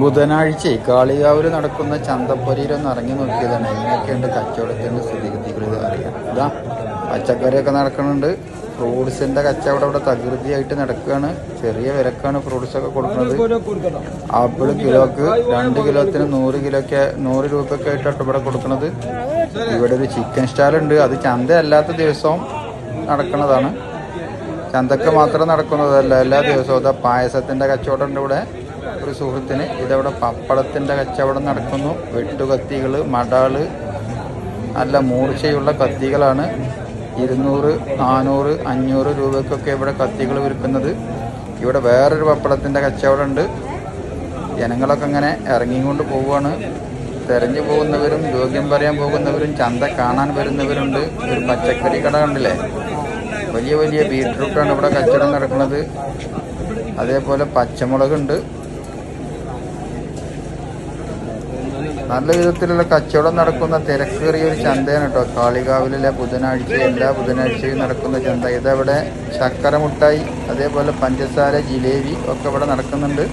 ബുധനാഴ്ച കാളികാവിൽ നടക്കുന്ന ചന്തപ്പൊരിയിലൊന്ന് ഇറങ്ങി നോക്കിയതാണ്. എങ്ങനെയൊക്കെയുണ്ട് കച്ചവടത്തിന്റെ സ്ഥിതിഗതികൾ അറിയാം. ഇതാ പച്ചക്കറിയൊക്കെ നടക്കുന്നുണ്ട്. ഫ്രൂട്ട്സിന്റെ കച്ചവടം ഇവിടെ തകൃതിയായിട്ട് നടക്കുകയാണ്. ചെറിയ വിലക്കാണ് ഫ്രൂട്ട്സ് ഒക്കെ കൊടുക്കുന്നത്. ആപ്പിൾ കിലോക്ക് രണ്ട് കിലോത്തിന് നൂറ് കിലോക്ക് നൂറ് രൂപയൊക്കെ ആയിട്ടാണ് ഇവിടെ കൊടുക്കുന്നത്. ഇവിടെ ഒരു ചിക്കൻ സ്റ്റാൾ ഉണ്ട് അത് ചന്ത അല്ലാത്ത ദിവസവും നടക്കുന്നതാണ്. ചന്തക്ക് മാത്രം നടക്കുന്നതല്ല എല്ലാ ദിവസവും. അതാ പായസത്തിന്റെ കച്ചവടം ഉണ്ട് ഇവിടെ. ഒരു സുഹൃത്തിന് ഇതവിടെ പപ്പടത്തിന്റെ കച്ചവടം നടക്കുന്നു. വെട്ടുകത്തികൾ മടാൾ നല്ല മൂർച്ചയുള്ള കത്തികളാണ്. ഇരുന്നൂറ് നാനൂറ് അഞ്ഞൂറ് രൂപയ്ക്കൊക്കെ ഇവിടെ കത്തികൾ വിൽക്കുന്നത്. ഇവിടെ വേറൊരു പപ്പടത്തിന്റെ കച്ചവടം ഉണ്ട് ജനങ്ങളൊക്കെ ഇങ്ങനെ ഇറങ്ങിക്കൊണ്ട് പോവുകയാണ്. തെരഞ്ഞു പോകുന്നവരും യോഗ്യം പറയാൻ പോകുന്നവരും ചന്ത കാണാൻ വരുന്നവരുണ്ട്. ഒരു പച്ചക്കറി കട കണ്ടില്ലേ? വലിയ വലിയ ബീട്രൂട്ടാണ് ഇവിടെ കച്ചവടം നടക്കുന്നത്. അതേപോലെ പച്ചമുളകുണ്ട്. നല്ല വിധത്തിലുള്ള കച്ചവടം നടക്കുന്ന തിരക്കേറിയ ഒരു ചന്തയാണ് കേട്ടോ. കാളികാവിലെ ബുധനാഴ്ച എല്ലാ ബുധനാഴ്ചയും നടക്കുന്ന ചന്ത. ഇതവിടെ ശർക്കര മുട്ടായി അതേപോലെ പഞ്ചസാര ജിലേബി ഒക്കെ ഇവിടെ നടക്കുന്നുണ്ട്.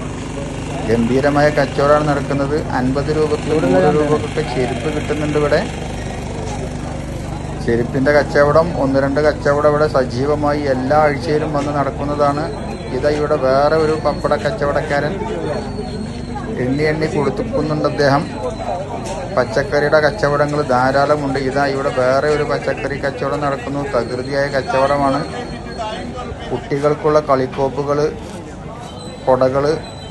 ഗംഭീരമായ കച്ചവടമാണ് നടക്കുന്നത്. അൻപത് രൂപക്ക് നൂറ് രൂപക്കൊക്കെ ചെരുപ്പ് കിട്ടുന്നുണ്ട് ഇവിടെ. ചെരുപ്പിന്റെ കച്ചവടം ഒന്ന് രണ്ട് കച്ചവടം ഇവിടെ സജീവമായി എല്ലാ ആഴ്ചയിലും വന്ന് നടക്കുന്നതാണ്. ഇതാ ഇവിടെ വേറെ ഒരു പപ്പട കച്ചവടക്കാരൻ. എണ്ണി എണ്ണി കൊടുത്തുക്കുന്നുണ്ട് അദ്ദേഹം. പച്ചക്കറിയുടെ കച്ചവടങ്ങൾ ധാരാളമുണ്ട്. ഇതാ ഇവിടെ വേറെ ഒരു പച്ചക്കറി കച്ചവടം നടക്കുന്നു. തകൃതിയായ കച്ചവടമാണ്. കുട്ടികൾക്കുള്ള കളിക്കോപ്പുകൾ കൊടകൾ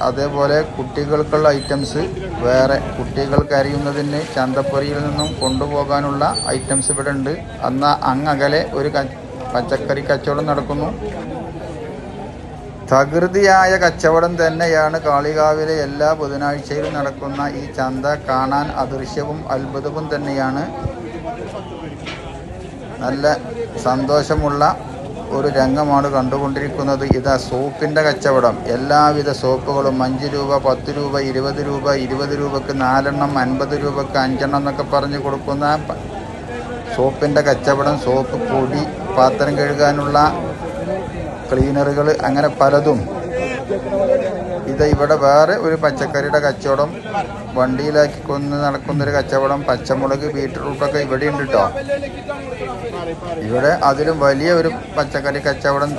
അതേപോലെ കുട്ടികൾക്കുള്ള ഐറ്റംസ് വേറെ കുട്ടികൾക്ക് അറിയുന്നതിന് ചന്തപ്പൊരിയിൽ നിന്നും കൊണ്ടുപോകാനുള്ള ഐറ്റംസ് ഇവിടെ ഉണ്ട്. അന്ന് അങ്ങകലെ ഒരു പച്ചക്കറി കച്ചവടം നടക്കുന്നു. തകൃതിയായ കച്ചവടം തന്നെയാണ് കാളികാവിലെ എല്ലാ ബുധനാഴ്ചയിലും നടക്കുന്ന ഈ ചന്ത കാണാൻ അദൃശ്യവും അത്ഭുതവും തന്നെയാണ്. നല്ല സന്തോഷമുള്ള ഒരു രംഗമാണ് കണ്ടുകൊണ്ടിരിക്കുന്നത്. ഇതാ സോപ്പിന്റെ കച്ചവടം. എല്ലാവിധ സോപ്പുകളും അഞ്ച് രൂപ പത്ത് രൂപ ഇരുപത് രൂപ ഇരുപത് രൂപക്ക് നാലെണ്ണം അൻപത് രൂപക്ക് അഞ്ചെണ്ണം എന്നൊക്കെ പറഞ്ഞു കൊടുക്കുന്ന സോപ്പിന്റെ കച്ചവടം സോപ്പ് പൊടി പാത്രം കഴുകാനുള്ള ക്ലീനറുകൾ അങ്ങനെ പലതും. ഇത് ഇവിടെ വേറെ ഒരു പച്ചക്കറിയുടെ കച്ചവടം വണ്ടിയിലാക്കി കൊന്ന് നടക്കുന്നൊരു കച്ചവടം പച്ചമുളക് ബീട്രൂട്ടൊക്കെ ഇവിടെ ഉണ്ട് കേട്ടോ ഇവിടെ അതിലും വലിയ ഒരു പച്ചക്കറി കച്ചവടം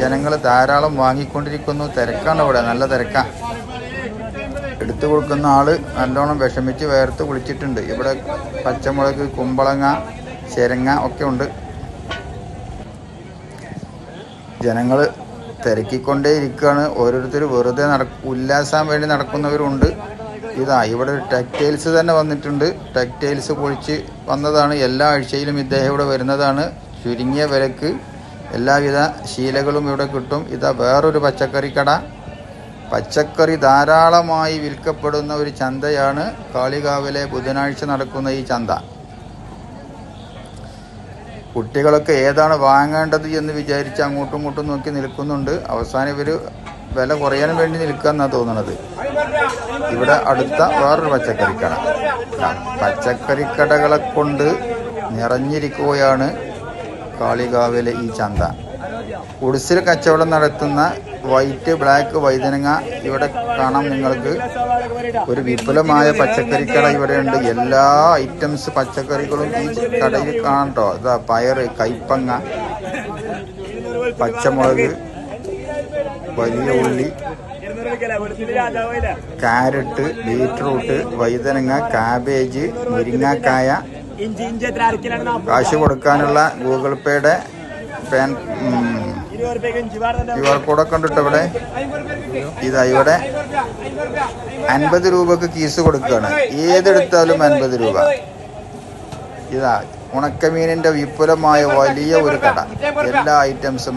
ജനങ്ങൾ ധാരാളം വാങ്ങിക്കൊണ്ടിരിക്കുന്നു. തിരക്കാണ് ഇവിടെ നല്ല തിരക്കാണ് എടുത്തു കൊടുക്കുന്ന ആൾ നല്ലോണം വിഷമിച്ച് വേർത്ത് കുളിച്ചിട്ടുണ്ട്. ഇവിടെ പച്ചമുളക് കുമ്പളങ്ങ ചിരങ്ങ ഒക്കെ ഉണ്ട്. ജനങ്ങൾ തിരക്കിക്കൊണ്ടേ ഇരിക്കുകയാണ് ഓരോരുത്തർ വെറുതെ നട ഉല്ലാസാൻ വേണ്ടി നടക്കുന്നവരുണ്ട്. ഇതാ ഇവിടെ ഒരു ടെക്സ്റ്റൈൽസ് തന്നെ വന്നിട്ടുണ്ട്. ടെക്സ്റ്റൈൽസ് പൊളിച്ച് വന്നതാണ്. എല്ലാ ആഴ്ചയിലും ഇദ്ദേഹം ഇവിടെ വരുന്നതാണ്. ചുരുങ്ങിയ വിലക്ക്. എല്ലാവിധ ശീലകളും ഇവിടെ കിട്ടും. ഇതാ വേറൊരു പച്ചക്കറി കട. പച്ചക്കറി ധാരാളമായി വിൽക്കപ്പെടുന്ന ഒരു ചന്തയാണ് കാളികാവിലെ ബുധനാഴ്ച നടക്കുന്ന ഈ ചന്ത. കുട്ടികളൊക്കെ ഏതാണ് വാങ്ങേണ്ടത് എന്ന് വിചാരിച്ച് അങ്ങോട്ടും ഇങ്ങോട്ടും നോക്കി നിൽക്കുന്നുണ്ട്. അവസാനം ഇവർ വില കുറയാനും വേണ്ടി നിൽക്കാന്നാ തോന്നുന്നത് ഇവിടെ അടുത്ത വേറൊരു പച്ചക്കറിക്കട. പച്ചക്കറിക്കടകളെ കൊണ്ട് നിറഞ്ഞിരിക്കുകയാണ് കാളികാവിലെ ഈ ചന്ത. കുടിസിൽ കച്ചവടം നടത്തുന്ന വൈറ്റ് ബ്ലാക്ക് വൈതനങ്ങ ഇവിടെ കാണാം നിങ്ങൾക്ക്. ഒരു വിപുലമായ പച്ചക്കറി കട ഇവിടെ ഉണ്ട് എല്ലാ ഐറ്റംസ് പച്ചക്കറികളും ഈ കടയിൽ കാണട്ടോ. അതാ ഇതാ പയറ് കൈപ്പങ്ങ പച്ചമുളക് വലിയ ഉള്ളി കാരറ്റ് ബീറ്റ്റൂട്ട് വൈതനങ്ങ കാബേജ് മുരിങ്ങക്കായ. കാശ് കൊടുക്കാനുള്ള ഗൂഗിൾ പേയുടെ പാൻ ക്യു ആർ കോഡൊക്കെ ഉണ്ട് ഇവിടെ ഇതാ ഇവിടെ അൻപത് രൂപക്ക് കീസ് കൊടുക്കുകയാണ്. ഏതെടുത്താലും അൻപത് രൂപ. ഇതാ ഉണക്കമീനിന്റെ വിപുലമായ വലിയ ഒരു കട. എല്ലാ ഐറ്റംസും